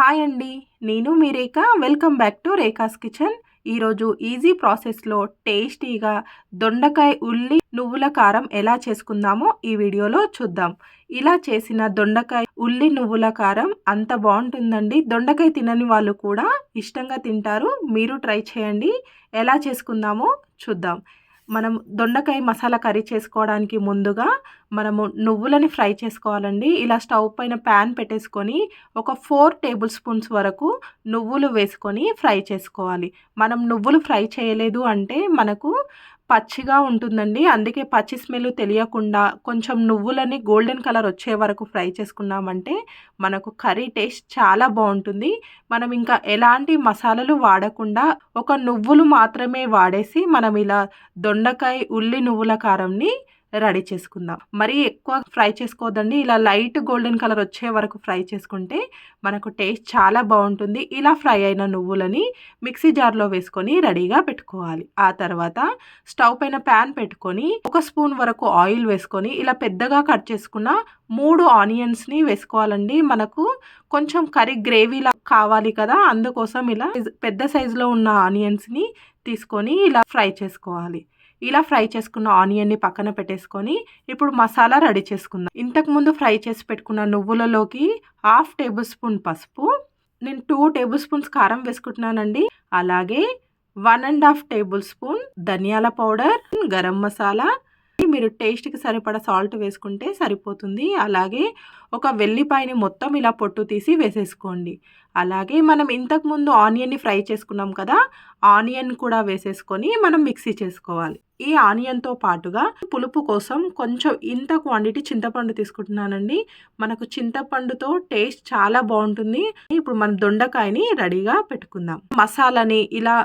Hi అండి నేను మీ Rekha. Welcome back to Rekha's kitchen ఈరోజు ఈజీ ప్రాసెస్లో టేస్టీగా దొండకాయ ఉల్లి నువ్వుల కారం ఎలా చేసుకుందామో ఈ వీడియోలో చూద్దాం. ఇలా చేసిన దొండకాయ ఉల్లి నువ్వుల కారం అంత బాగుంటుందండి. దొండకాయ తినని వాళ్ళు కూడా ఇష్టంగా తింటారు. మీరు ట్రై చేయండి. ఎలా చేసుకుందామో చూద్దాం. మనం దొండకాయ మసాలా కర్రీ చేసుకోవడానికి ముందుగా మనము నువ్వులని ఫ్రై చేసుకోవాలండి. ఇలా స్టవ్ పైన ప్యాన్ పెట్టేసుకొని ఒక ఫోర్ టేబుల్ స్పూన్స్ వరకు నువ్వులు వేసుకొని ఫ్రై చేసుకోవాలి. మనం నువ్వులు ఫ్రై చేయలేదు అంటే మనకు పచ్చిగా ఉంటుందండి. అందుకే పచ్చి స్మెల్ తెలియకుండా కొంచెం నువ్వులని గోల్డెన్ కలర్ వచ్చే వరకు ఫ్రై చేసుకున్నామంటే మనకు కర్రీ టేస్ట్ చాలా బాగుంటుంది. మనం ఇంకా ఎలాంటి మసాలాలు వాడకుండా ఒక నువ్వులు మాత్రమే వాడేసి మనం ఇలా దొండకాయ ఉల్లి నువ్వుల కారంని రెడీ చేసుకుందాం. మరీ ఎక్కువ ఫ్రై చేసుకోవద్దండి. ఇలా లైట్ గోల్డెన్ కలర్ వచ్చే వరకు ఫ్రై చేసుకుంటే మనకు టేస్ట్ చాలా బాగుంటుంది. ఇలా ఫ్రై అయిన నువ్వులని మిక్సీ జార్లో వేసుకొని రెడీగా పెట్టుకోవాలి. ఆ తర్వాత స్టవ్ పైన ప్యాన్ పెట్టుకొని ఒక స్పూన్ వరకు ఆయిల్ వేసుకొని ఇలా పెద్దగా కట్ చేసుకున్న మూడు ఆనియన్స్ని వేసుకోవాలండి. మనకు కొంచెం కర్రీ గ్రేవీలా కావాలి కదా. అందుకోసం ఇలా పెద్ద సైజులో ఉన్న ఆనియన్స్ని తీసుకొని ఇలా ఫ్రై చేసుకోవాలి. ఇలా ఫ్రై చేసుకున్న ఆనియన్ని పక్కన పెట్టేసుకొని ఇప్పుడు మసాలా రెడీ చేసుకుందాం. ఇంతకుముందు ఫ్రై చేసి పెట్టుకున్న నువ్వులలోకి హాఫ్ టేబుల్ స్పూన్ పసుపు నేను టూ టేబుల్ స్పూన్స్ కారం వేసుకుంటున్నానండి. అలాగే one and half tablespoon ధనియాల పౌడర్ గరం మసాలా. మీరు టేస్ట్కి సరిపడా సాల్ట్ వేసుకుంటే సరిపోతుంది. అలాగే ఒక వెల్లిపాయని మొత్తం ఇలా పొట్టు తీసి వేసేసుకోండి. అలాగే మనం ఇంతకుముందు ఆనియన్ని ఫ్రై చేసుకున్నాం కదా ఆనియన్ కూడా వేసేసుకొని మనం మిక్సీ చేసుకోవాలి. ఈ ఆనియన్తో పాటుగా పులుపు కోసం కొంచెం ఇంత క్వాంటిటీ చింతపండు తీసుకుంటున్నానండి. మనకు చింతపండుతో టేస్ట్ చాలా బాగుంటుంది. ఇప్పుడు మనం దొండకాయని రెడీగా పెట్టుకుందాం. మసాలాని ఇలా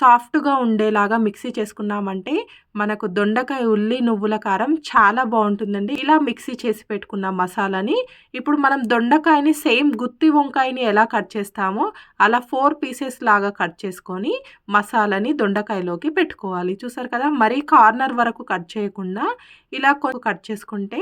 సాఫ్ట్గా ఉండేలాగా మిక్సీ చేసుకున్నామంటే మనకు దొండకాయ ఉల్లి నువ్వుల కారం చాలా బాగుంటుందండి. ఇలా మిక్సీ చేసి పెట్టుకున్న మసాలాని ఇప్పుడు మనం దొండకాయని సేమ్ గుత్తి వంకాయని ఎలా కట్ కట్ చేస్తామో అలా ఫోర్ పీసెస్ లాగా కట్ చేసుకొని మసాలాని దొండకాయలోకి పెట్టుకోవాలి. చూసారు కదా? మరీ కార్నర్ వరకు కట్ చేయకుండా ఇలా కట్ చేసుకుంటే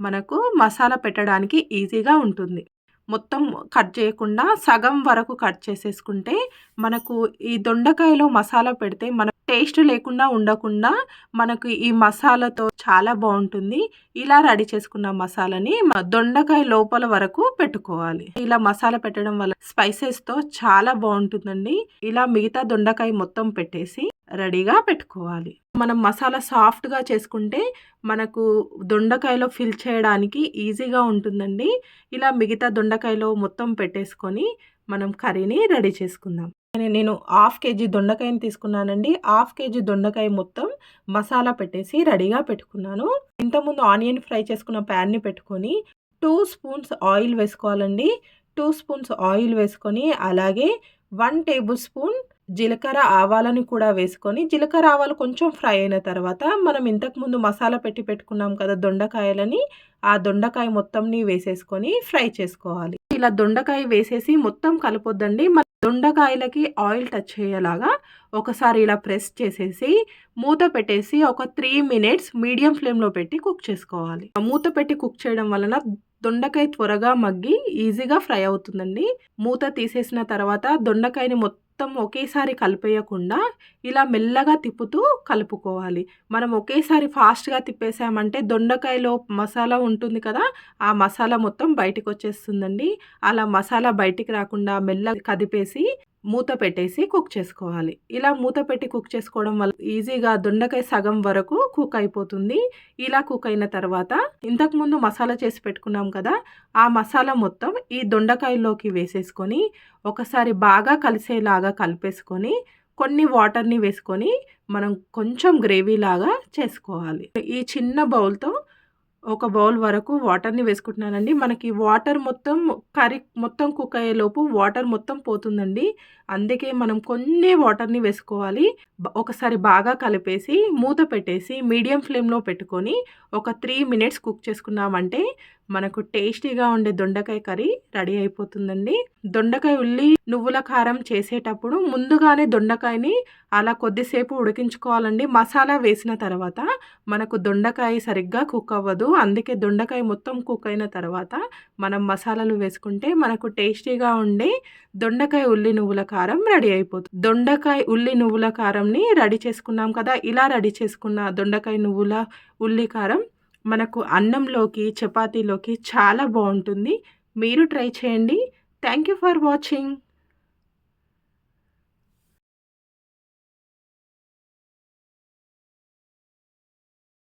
మనకు మసాలా పెట్టడానికి ఈజీగా ఉంటుంది. మొత్తం కట్ చేయకుండా సగం వరకు కట్ చేసేసుకుంటే మనకు ఈ దొండకాయలో మసాలా పెడితే మన టేస్ట్ లేకుండా ఉండకుండా మనకు ఈ మసాలాతో చాలా బాగుంటుంది. ఇలా రెడీ చేసుకున్న మసాలాని దొండకాయ లోపల వరకు పెట్టుకోవాలి. ఇలా మసాలా పెట్టడం వల్ల స్పైసెస్తో చాలా బాగుంటుందండి. ఇలా మిగతా దొండకాయ మొత్తం పెట్టేసి రెడీగా పెట్టుకోవాలి. మనం మసాలా సాఫ్ట్గా చేసుకుంటే మనకు దొండకాయలో ఫిల్ చేయడానికి ఈజీగా ఉంటుందండి. ఇలా మిగతా దొండకాయలో మొత్తం పెట్టేసుకొని మనం కర్రీని రెడీ చేసుకుందాం. నేను హాఫ్ కేజీ దొండకాయని తీసుకున్నానండి. హాఫ్ కేజీ దొండకాయ మొత్తం మసాలా పెట్టేసి రెడీగా పెట్టుకున్నాను. ఇంతకుముందు ఆనియన్ ఫ్రై చేసుకున్న ప్యాన్ని పెట్టుకొని టూ స్పూన్స్ ఆయిల్ వేసుకోవాలండి. టూ స్పూన్స్ ఆయిల్ వేసుకొని అలాగే వన్ టేబుల్ స్పూన్ జీలకర్ర ఆవాలని కూడా వేసుకొని జీలకర్ర ఆవాలు కొంచెం ఫ్రై అయిన తర్వాత మనం ఇంతకుముందు మసాలా పెట్టి పెట్టుకున్నాం కదా దొండకాయలని ఆ దొండకాయ మొత్తంని వేసేసుకొని ఫ్రై చేసుకోవాలి. ఇలా దొండకాయ వేసేసి మొత్తం కలపొద్దండి. మన దొండకాయలకి ఆయిల్ టచ్ అయ్యేలాగా ఒకసారి ఇలా ప్రెస్ చేసేసి మూత పెట్టేసి ఒక త్రీ మినిట్స్ మీడియం ఫ్లేమ్లో పెట్టి కుక్ చేసుకోవాలి. మూత పెట్టి కుక్ చేయడం వలన దొండకాయ త్వరగా మగ్గి ఈజీగా ఫ్రై అవుతుందండి. మూత తీసేసిన తర్వాత దొండకాయని మొత్తం మొత్తం ఒకేసారి కలిపేయకుండా ఇలా మెల్లగా తిప్పుతూ కలుపుకోవాలి. మనం ఒకేసారి ఫాస్ట్గా తిప్పేసామంటే దొండకాయలో మసాలా ఉంటుంది కదా ఆ మసాలా మొత్తం బయటకు వచ్చేస్తుందండి అలా మసాలా బయటికి రాకుండా మెల్లగా కదిపేసి మూత పెట్టేసి కుక్ చేసుకోవాలి. ఇలా మూత పెట్టి కుక్ చేసుకోవడం వల్ల ఈజీగా దొండకాయ సగం వరకు కుక్ అయిపోతుంది. ఇలా కుక్ అయిన తర్వాత ఇంతకుముందు మసాలా చేసి పెట్టుకున్నాం కదా ఆ మసాలా మొత్తం ఈ దొండకాయలోకి వేసేసుకొని ఒకసారి బాగా కలిసేలాగా కలిపేసుకొని కొన్ని వాటర్ని వేసుకొని మనం కొంచెం గ్రేవీ లాగా చేసుకోవాలి. ఈ చిన్న బౌల్తో ఒక బౌల్ వరకు వాటర్ని వేసుకుంటున్నానండి. మనకి వాటర్ మొత్తం కర్రీ మొత్తం కుక్ అయ్యేలోపు వాటర్ మొత్తం పోతుందండి. అందుకే మనం కొన్ని వాటర్ని వేసుకోవాలి. ఒకసారి బాగా కలిపేసి మూత పెట్టేసి మీడియం ఫ్లేమ్లో పెట్టుకొని ఒక త్రీ మినిట్స్ కుక్ చేసుకున్నామంటే మనకు టేస్టీగా ఉండే దొండకాయ కర్రీ రెడీ అయిపోతుందండి. దొండకాయ ఉల్లి నువ్వుల కారం చేసేటప్పుడు ముందుగానే దొండకాయని అలా కొద్దిసేపు ఉడికించుకోవాలండి. మసాలా వేసిన తర్వాత మనకు దొండకాయ సరిగ్గా కుక్ అవ్వదు. అందుకే దొండకాయ మొత్తం కుక్ అయిన తర్వాత మనం మసాలాలు వేసుకుంటే మనకు టేస్టీగా ఉండే దొండకాయ ఉల్లి నువ్వుల కారం రెడీ అయిపోతుంది దొండకాయ ఉల్లి నువ్వుల కారంని రెడీ చేసుకున్నాం కదా ఇలా రెడీ చేసుకున్న దొండకాయ నువ్వుల ఉల్లి కారం మనకు అన్నంలోకి చపాతీలోకి చాలా బాగుంటుంది. మీరు ట్రై చేయండి. Thank you for watching.